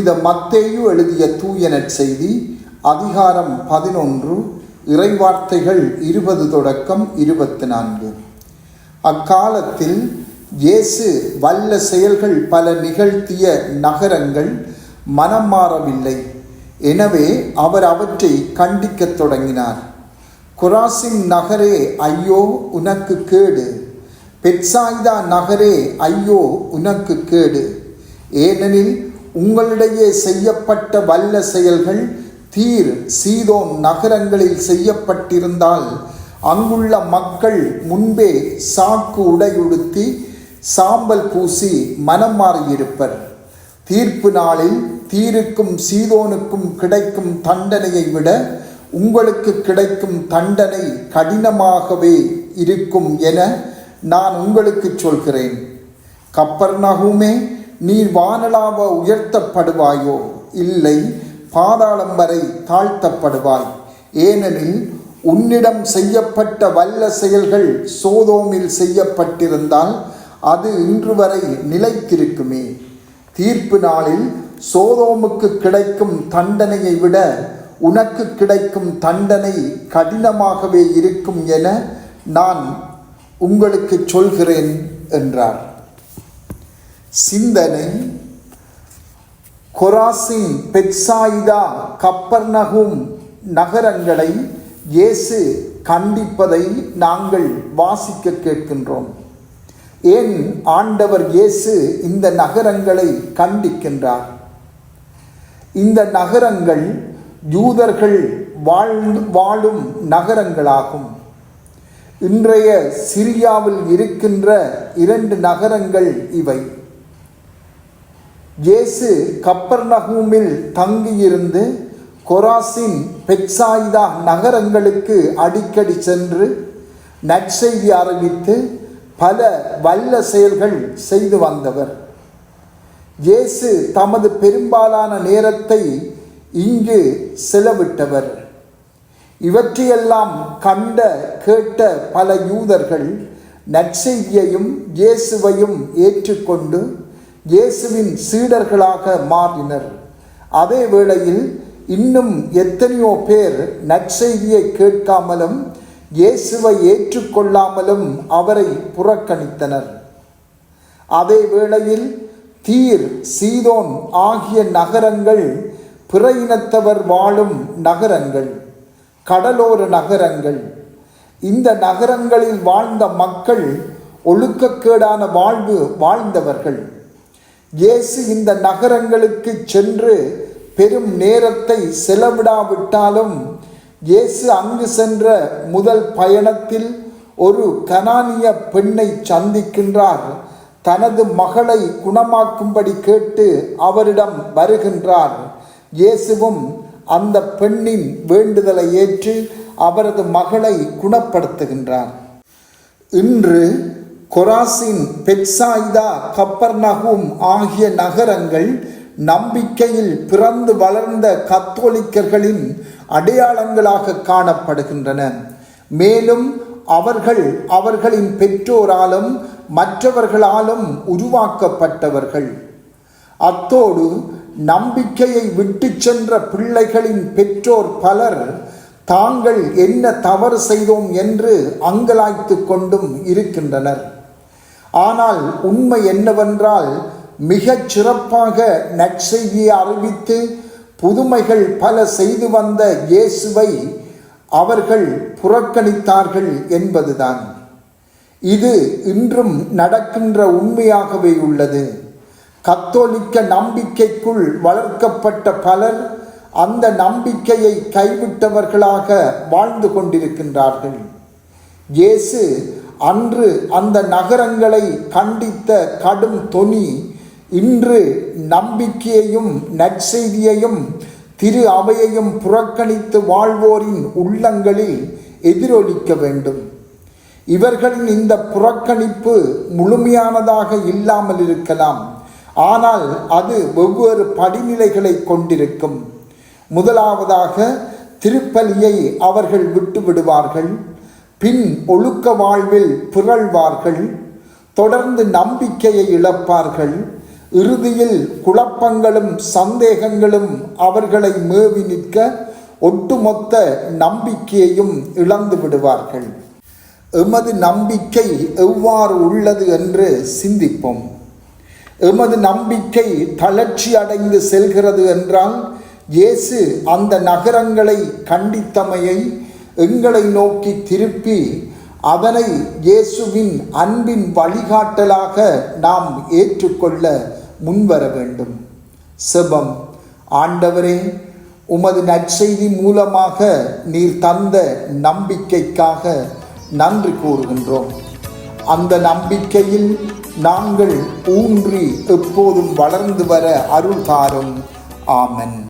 புனித மத்தேயு எழுதிய தூயனற் செய்தி அதிகாரம் பதினொன்று இறைவார்த்தைகள் இருபது தொடக்கம் இருபத்தி நான்கு அக்காலத்தில் இயேசு வல்ல செயல்கள் பல நிகழ்த்திய நகரங்கள் மனம் மாறவில்லை. எனவே அவர் அவற்றை கண்டிக்கத் தொடங்கினார். குராசின் நகரே ஐயோ உனக்கு கேடு. பெட்சாய்தா நகரே ஐயோ உனக்கு கேடு. ஏனெனில் உங்களிடையே செய்யப்பட்ட வல்ல செயல்கள் தீர் சீதோன் நகரங்களில் செய்யப்பட்டிருந்தால் அங்குள்ள மக்கள் முன்பே சாக்கு உடையுடுத்தி சாம்பல் பூசி மனம் மாறியிருப்பர். தீர்ப்பு நாளில் தீருக்கும் சீதோனுக்கும் கிடைக்கும் தண்டனையை விட உங்களுக்கு கிடைக்கும் தண்டனை கடினமாகவே இருக்கும் என நான் உங்களுக்கு சொல்கிறேன். கப்பர்நகுமே நீர் வானலாவ உயர்த்தப்படுவாயோ? இல்லை பாதாளம் வரை தாழ்த்தப்படுவாய். ஏனெனில் உன்னிடம் செய்யப்பட்ட வல்ல செயல்கள் சோதோமில் செய்யப்பட்டிருந்தால் அது இன்று வரை நிலைத்திருக்குமே. தீர்ப்பு நாளில் சோதோமுக்கு கிடைக்கும் தண்டனையை விட உனக்கு கிடைக்கும் தண்டனை கடினமாகவே இருக்கும் என நான் உங்களுக்கு சொல்கிறேன் என்றார். சிந்தனை கொராசின் பெட்சாயிதா கப்பர்நகும் நகரங்களை இயேசு கண்டிப்பதை நாங்கள் வாசிக்க கேட்கின்றோம். ஏன் ஆண்டவர் இயேசு இந்த நகரங்களை கண்டிக்கின்றார்? இந்த நகரங்கள் யூதர்கள் வாழ்ந்து வாழும் நகரங்களாகும். இன்றைய சிரியாவில் இருக்கின்ற இரண்டு நகரங்கள் இவை. இயேசு கப்பர்நகூமில் தங்கியிருந்து கொராசின் பெட்சாயிதா நகரங்களுக்கு அடிக்கடி சென்று நற்செய்தி அறிவித்து பல வல்ல செயல்கள் செய்து வந்தவர். இயேசு தமது பெரும்பாலான நேரத்தை இங்கு செலவிட்டவர். இவற்றையெல்லாம் கண்ட கேட்ட பல யூதர்கள் நற்செய்தியையும் இயேசுவையும் ஏற்றுக்கொண்டு இயேசுவின் சீடர்களாக மாறினர். அதே வேளையில் இன்னும் எத்தனையோ பேர் நற்செய்தியை கேட்காமலும் இயேசுவை ஏற்றுக்கொள்ளாமலும் அவரை புறக்கணித்தனர். அதே வேளையில் தீர் சீதோன் ஆகிய நகரங்கள் பிற இனத்தவர் வாழும் நகரங்கள் கடலோர நகரங்கள். இந்த நகரங்களில் வாழ்ந்த மக்கள் ஒழுக்கக்கேடான வாழ்வு வாழ்ந்தவர்கள். இயேசு இந்த நகரங்களுக்கு சென்று பெரும் நேரத்தை செலவிடாவிட்டாலும் இயேசு அங்கு சென்ற முதல் பயணத்தில் ஒரு கனானிய பெண்ணை சந்திக்கின்றார். தனது மகளை குணமாக்கும்படி கேட்டு அவரிடம் வருகின்றார். இயேசுவும் அந்த பெண்ணின் வேண்டுதலை ஏற்று அவரது மகளை குணப்படுத்துகின்றார். இன்று கொராசின் பெட்சாய்தா கப்பர்நகும் ஆகிய நகரங்கள் நம்பிக்கையில் பிறந்து வளர்ந்த கத்தோலிக்கர்களின் அடையாளங்களாக காணப்படுகின்றன. மேலும் அவர்கள் அவர்களின் பெற்றோராலும் மற்றவர்களாலும் உருவாக்கப்பட்டவர்கள். அத்தோடு நம்பிக்கையை விட்டு சென்ற பிள்ளைகளின் பெற்றோர் பலர் தாங்கள் என்ன தவறு செய்தோம் என்று அங்கலாய்த்து கொண்டும் இருக்கின்றனர். ஆனால் உண்மை என்னவென்றால் மிகச் சிறப்பாக நற்செய்தியை அறிவித்து புதுமைகள் பல செய்து வந்த இயேசுவை அவர்கள் புறக்கணித்தார்கள் என்பதுதான். இது இன்றும் நடக்கின்ற உண்மையாகவே உள்ளது. கத்தோலிக்க நம்பிக்கைக்குள் வளர்க்கப்பட்ட பலர் அந்த நம்பிக்கையை கைவிட்டவர்களாக வாழ்ந்து கொண்டிருக்கின்றார்கள். இயேசு அன்று அந்த நகரங்களை கண்டித்த கடும் தொனி இன்று நம்பிக்கையையும் நற்செய்தியையும் திரு அவையையும் புறக்கணித்து வாழ்வோரின் உள்ளங்களில் எதிரொலிக்க வேண்டும். இவர்களின் இந்த புறக்கணிப்பு முழுமையானதாக இல்லாமல் இருக்கலாம். ஆனால் அது வெவ்வேறு படிநிலைகளை கொண்டிருக்கும். முதலாவதாக திருப்பலியை அவர்கள் விட்டு விடுவார்கள். பின் ஒழுக்க வாழ்வில் பிறழ்வார்கள் தொடர்ந்து நம்பிக்கையை இழப்பார்கள் இறுதியில் குழப்பங்களும் சந்தேகங்களும் அவர்களை மேவி நிற்க ஒட்டுமொத்த நம்பிக்கையையும் இழந்து விடுவார்கள். எமது நம்பிக்கை எவ்வாறு உள்ளது என்று சிந்திப்போம். எமது நம்பிக்கை தளர்ச்சி அடைந்து செல்கிறது என்றால் இயேசு அந்த நகரங்களை கண்டித்தமையை எங்களை நோக்கி திருப்பி அதனை இயேசுவின் அன்பின் வழிகாட்டலாக நாம் ஏற்றுக்கொள்ள முன்வர வேண்டும். செபம். ஆண்டவரே உமது நற்செய்தி மூலமாக நீர் தந்த நம்பிக்கைக்காக நன்றி கூறுகின்றோம். அந்த நம்பிக்கையில் நாங்கள் ஊன்றி எப்போதும் வளர்ந்து வர அருள்காரும் ஆமன்.